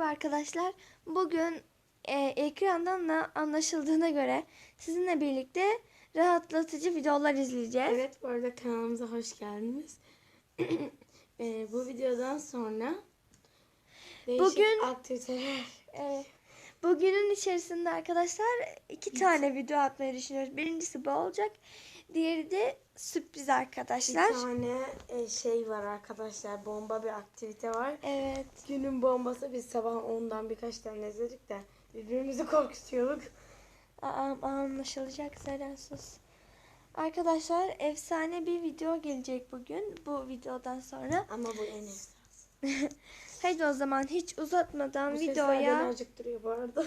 Merhaba arkadaşlar. Bugün e, ekrandan da anlaşıldığına göre sizinle birlikte rahatlatıcı videolar izleyeceğiz. Evet bu arada kanalımıza hoş geldiniz. Eee, bu videodan sonra değişik Bugün- aktiviteler Evet. Bugünün içerisinde arkadaşlar iki tane video atmayı düşünüyoruz. Birincisi bu olacak. Diğeri de sürpriz bir arkadaşlar. tane e, şey var arkadaşlar bomba bir aktivite var. Evet. Günün bombası biz sabah ondan birkaç tane izledik de birbirimizi korkutuyorduk. Aa, anlaşılacak Seren sus. Arkadaşlar efsane bir video gelecek bugün. Bu videodan sonra. Ama bu en esas. Haydi o zaman hiç uzatmadan Bu sesler videoya. beni acıktırıyor bu arada.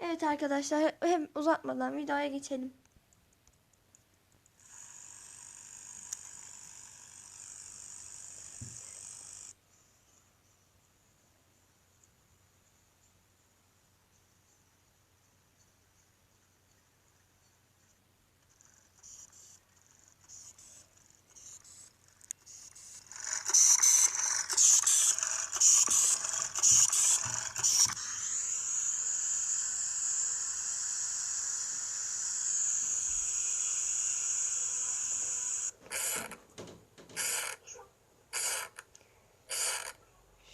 Evet arkadaşlar hem uzatmadan videoya geçelim.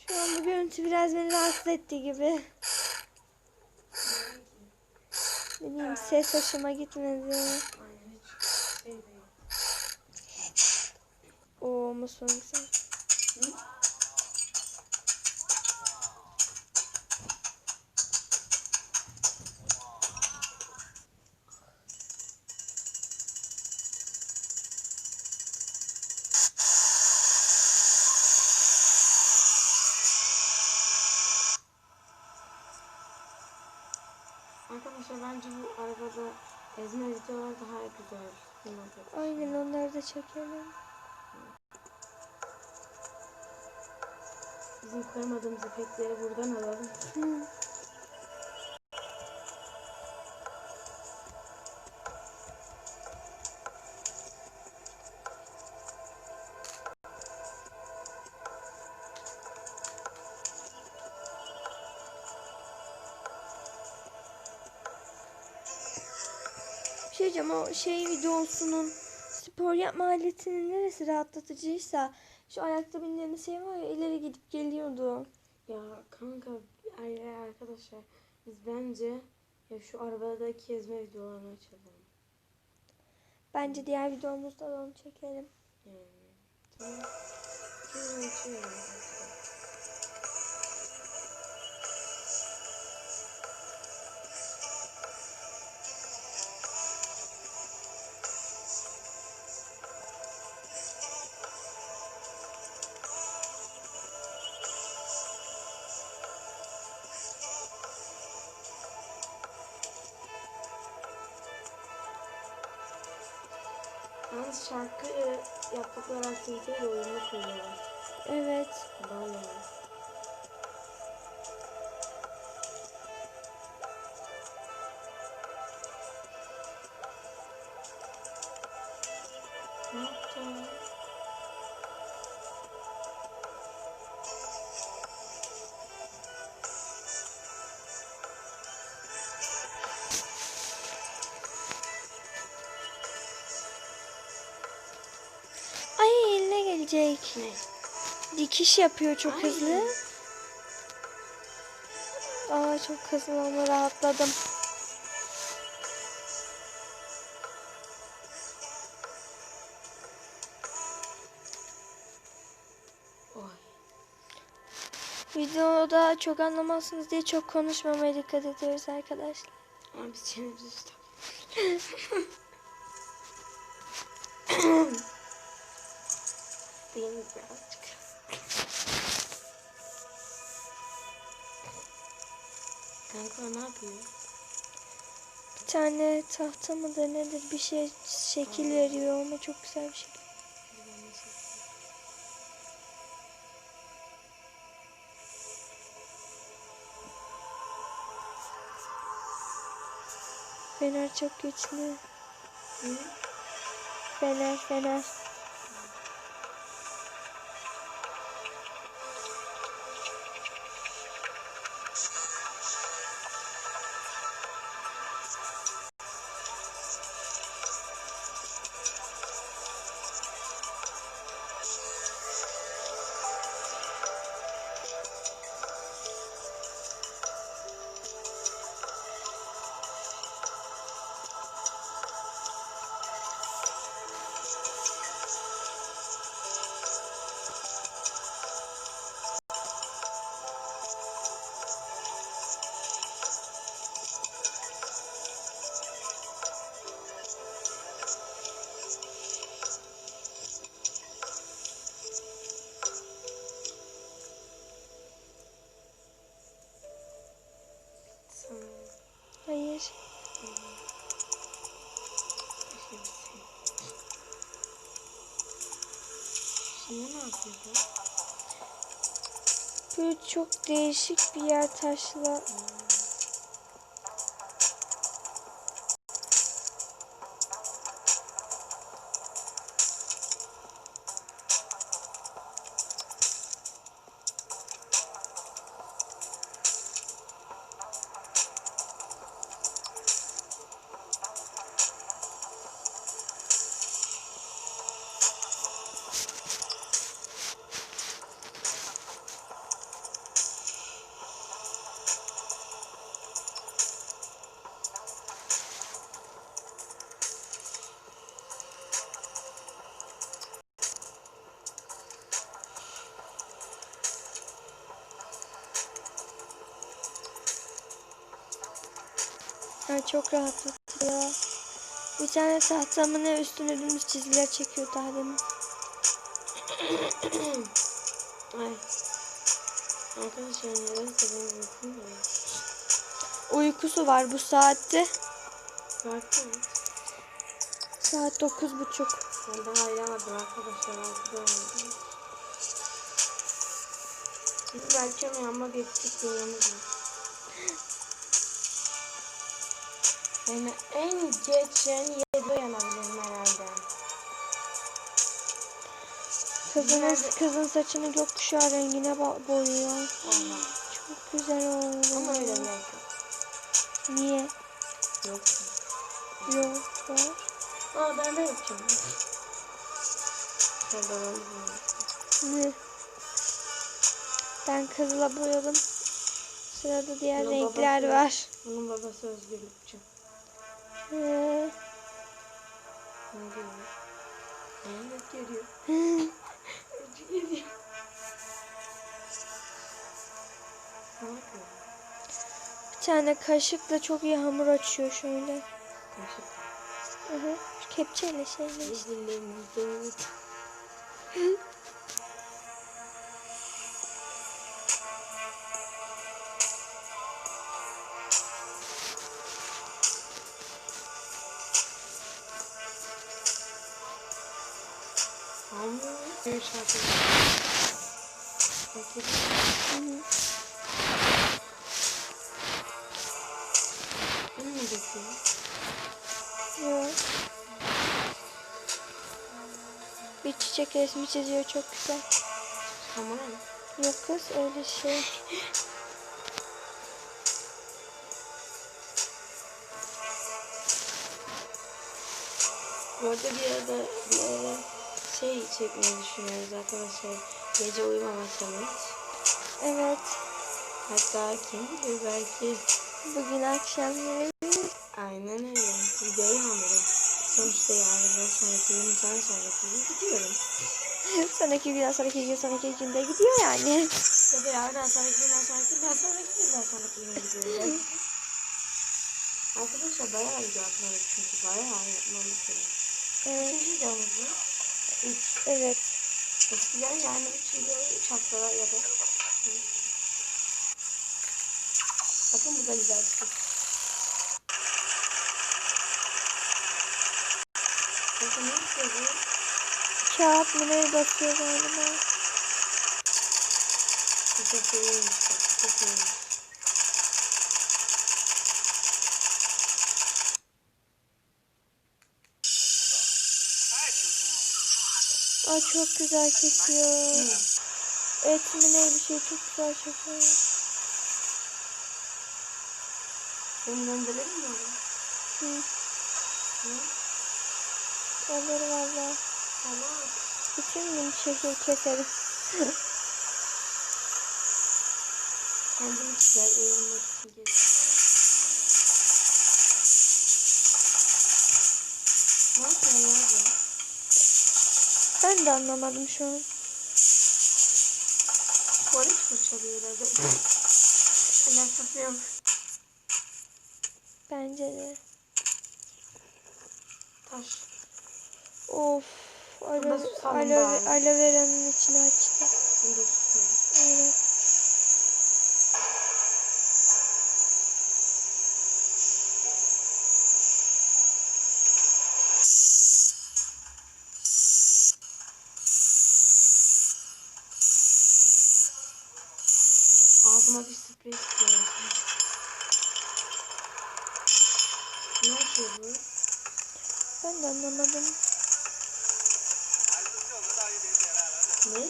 Şu an bu görüntü biraz beni rahatsız etti gibi. Bileyim ses hoşuma gitmedi. Şey. Oo musun güzel. Da çekelim. Bizim koyamadığımız efektleri buradan alalım. Hı. Şey diyeceğim o şey videosunun spor yapma aletinin neresi rahatlatıcıysa şu ayakta binilen şey var ya ileri gidip geliyordu. Ya kanka ay, arkadaşlar biz bence ya şu arabadaki ezme videolarını açalım. Bence diğer videomuzda da onu çekelim. Yani. Tamam. Açıyorum. Şarkı e, yaptıkları aktiviteyle uyumlu koyuyorlar. Evet. Bayağı. Gelecek. Ne? Dikiş yapıyor çok Ay. hızlı. Aa çok hızlı ama rahatladım. Videoda çok anlamazsınız diye çok konuşmamaya dikkat ediyoruz arkadaşlar. Ama biz çenemizi tutalım. Mi birazcık? Kanka ne yapıyor? Bir tane tahta mıdır nedir bir şey şekil veriyor ama çok güzel bir şey. Fener çok güçlü. Hı? Fener fener. Böyle çok değişik bir yer taşla. Çok rahatlatıyor. Bir tane tahtamın ne üstüne dümdüz çizgiler çekiyor daha demin. Ay. Arkadaşlar nedense benim uykum var. Uykusu var bu saatte. Farklı mı? Saat dokuz buçuk. Ben daha ayıramadım arkadaşlar. Altıda oynadım. Bizim erken uyanma geçtik dünyamız var. Yani en geç yani 7'de uyanabilirim herhalde. Kızın, kızın saçını gökkuşağı rengine boyuyor. Oha. Çok güzel oldu. Ama öyle mi? Niye? Yok. Yok var. Aa ben de yapacağım. Ne? Ben kızla boyadım. Sırada diğer Bunun renkler babası- var. Bunun babası Özgürlükçü. Ne diyor? Ne geliyor? Özgür geliyor. Bir tane kaşıkla çok iyi hamur açıyor şöyle. Kaşık. Hı hı. Kepçeyle şeyle işte. Hı hı. Bunu mu döküyor? Yok. Bir çiçek resmi çiziyor çok güzel. Mu? Yok kız öyle şey. Bu arada bir arada bir ara şey çekmeyi düşünüyoruz arkadaşlar. Gece uyumama challenge. Evet. Hatta kim bilir belki Bugün akşam yemeği. aynen öyle. Videoyu hamuru. Sonuçta yarından sonraki gün sen sonraki gün gidiyorum. sonraki günden sonraki gün sonraki günde gidiyor yani. Ya da yarından sonraki günden sonraki günden sonraki günden sonraki gün gidiyorum. Arkadaşlar bayağı video atmadık çünkü bayağı gerekiyor. Evet. Üçüncü videomuz bu. Üç. Evet. Eskiden yani üç haftalar ya da. Bakın bu da güzel bir kız. Bakın ne yapıyor bu? Kağıt mı ne basıyor galiba. Bu çok iyiymiş Çok iyiymiş. Ay çok güzel kesiyor. Hı. Et mi ne bir şey çok güzel çekiyor. Seni gönderelim mi? Hı. Hı? Olur valla. Tamam. Bütün gün şekil keseriz. Kendim güzel eğlenmek için ben de anlamadım şu an. Tuvalet fırçalıyor herhalde. Alakası yok. Bence de. Taş. Of. Aloe, bari. aloe vera'nın içine açtı. Bunu da tutalım. Evet. otomatik sprey tutuyor. Ne yapıyor bu? Ben de anlamadım. Ne?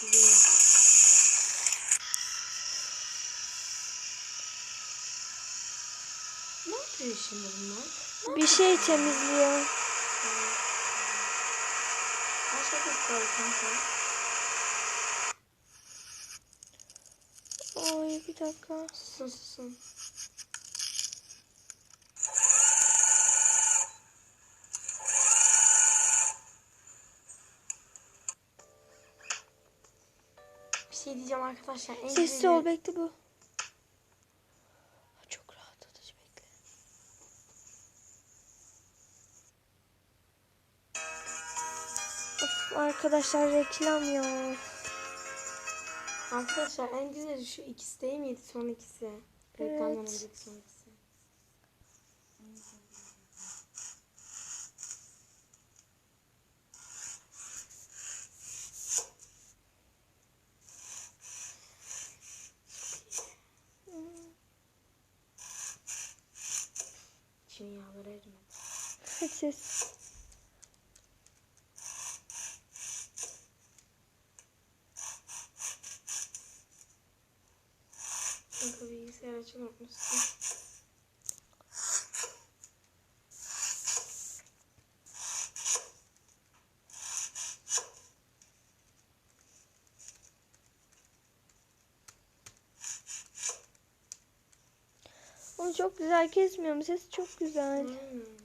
Güzel. Ne yapıyor şimdi bunlar? Bir şey temizliyor. Başka kaldı kanka. Ay bir dakika. Susun susun. Şey diyeceğim arkadaşlar. En güzeli- ol bekle bu. Çok rahatlatıcı bekle. Of arkadaşlar reklam ya. Arkadaşlar en güzeli şu ikisi değil miydi son ikisi? Reklamdan Evet. önceki son ikisi. Hadi ses. Kanka bilgisayar açık unutmuşsun. Onu çok güzel kesmiyorum. Ses çok güzel. Hmm.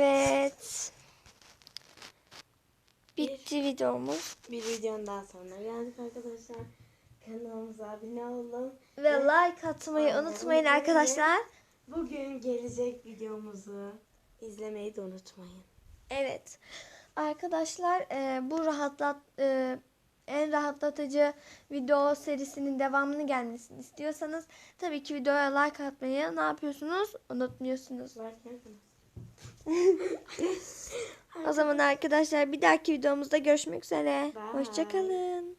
Evet. Bitti videomuz. Bir videonun daha sonuna geldik arkadaşlar. Kanalımıza abone olun. Ve like atmayı unutmayın arkadaşlar. Bugün gelecek videomuzu izlemeyi de unutmayın. Evet. Arkadaşlar e, bu rahatlat e, en rahatlatıcı video serisinin devamını gelmesini istiyorsanız tabii ki videoya like atmayı ne yapıyorsunuz? Unutmuyorsunuz. Like. O zaman arkadaşlar bir dahaki videomuzda görüşmek üzere. Bye. Hoşçakalın.